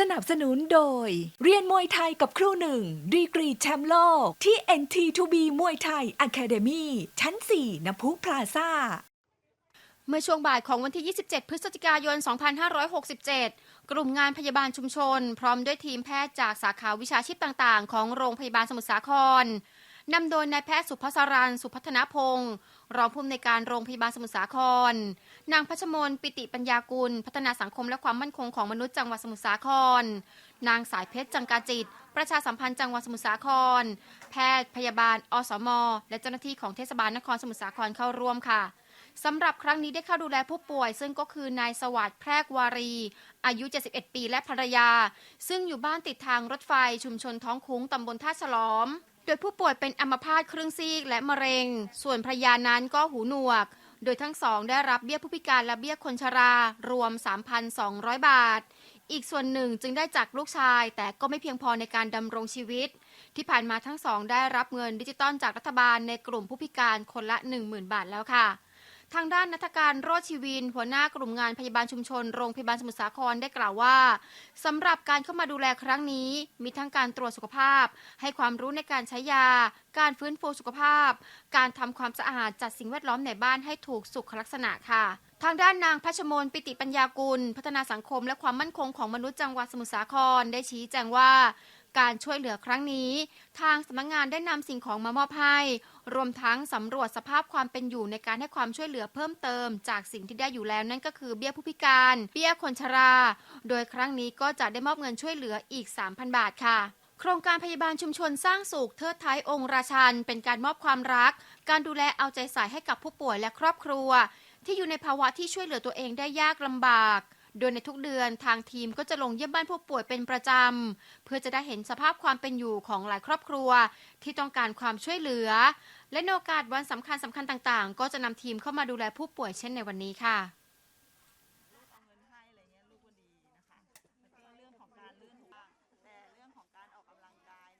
สนับสนุนโดย เรียนมวยไทยกับครูหนึ่ง ดีกรีแชมป์โลก ที่ NT2B มวยไทย Academy ชั้น 4น้ำพุพลาซ่า เมื่อช่วงบ่ายของวันที่ 27 พฤศจิกายน 2567 กลุ่มงานพยาบาลชุมชน พร้อมด้วยทีมแพทย์จากสาขาวิชาชีพต่างๆ ของโรงพยาบาลสมุทรสาคร นำโดยนายแพทย์สุภศรันสุพัฒนพงศ์รองผู้อำนวยการโรงพยาบาลสมุทรสาคร นางพัชมนปิติปัญญากุล พัฒนาสังคมและความมั่นคงของมนุษย์จังหวัดสมุทรสาคร นางสายเพชรจังกาจิต ประชาสัมพันธ์จังหวัดสมุทรสาคร แพทย์พยาบาล อสม และเจ้าหน้าที่ของเทศบาลนครสมุทรสาครเข้าร่วมค่ะสำหรับครั้งนี้ได้เข้าดูแลผู้ป่วย ซึ่งก็คือนายสวัสดิ์แพรกวารี อายุ 71 ปีและภรรยา ซึ่งอยู่บ้านติดทางรถไฟชุมชนท้องคุ้งตำบลท่าฉลอม โดยผู้ป่วยเป็นอัมพาตครึ่งซีกและมะเร็ง ส่วนภรรยานั้นก็หูหนวก โดยทั้งสองได้รับเบี้ยผู้พิการและเบี้ยคนชรา รวม 3,200 บาท อีกส่วนหนึ่งจึงได้จากลูกชาย แต่ก็ไม่เพียงพอในการดำรงชีวิต ที่ผ่านมาทั้งสองได้รับเงินดิจิตอลจากรัฐบาลในกลุ่มผู้พิการคนละ 10,000 บาทแล้วค่ะ ทางด้านนัฐการโรจชีวิน หัวหน้ากลุ่มงานพยาบาลชุมชนโรงพยาบาลสมุทรสาครได้กล่าวว่าสำหรับการเข้ามาดูแลครั้งนี้ มีทั้งการตรวจสุขภาพ ให้ความรู้ในการใช้ยา การฟื้นฟูสุขภาพ การทำความสะอาดจัดสิ่งแวดล้อมในบ้านให้ถูกสุขลักษณะค่ะทางด้านนางพัชมนปิติปัญญากุล พัฒนาสังคมและความมั่นคงของมนุษย์จังหวัดสมุทรสาครได้ชี้แจงว่า การช่วยเหลือครั้งนี้ ทางสำนักงานได้นำสิ่งของมามอบให้ รวมทั้งสำรวจสภาพความเป็นอยู่ในการให้ความช่วยเหลือเพิ่มเติม จากสิ่งที่ได้อยู่แล้วนั่นก็คือเบี้ยผู้พิการ เบี้ยคนชรา โดยครั้งนี้ก็จะได้มอบเงินช่วยเหลืออีก 3,000 บาทค่ะโครงการพยาบาลชุมชนสร้างสุขเทิดท้ายองค์ราชัน เป็นการมอบความรัก การดูแลเอาใจใส่ให้กับผู้ป่วยและครอบครัว ที่อยู่ในภาวะที่ช่วยเหลือตัวเองได้ยากลำบาก โดยในทุกเดือนทางทีมก็จะลงเยี่ยมบ้านผู้ป่วยเป็นประจำ เพื่อจะได้เห็นสภาพความเป็นอยู่ของหลายครอบครัว ที่ต้องการความช่วยเหลือ และในโอกาสวันสำคัญสำคัญต่างๆ ก็จะนำทีมเข้ามาดูแลผู้ป่วยเช่นในวันนี้ค่ะ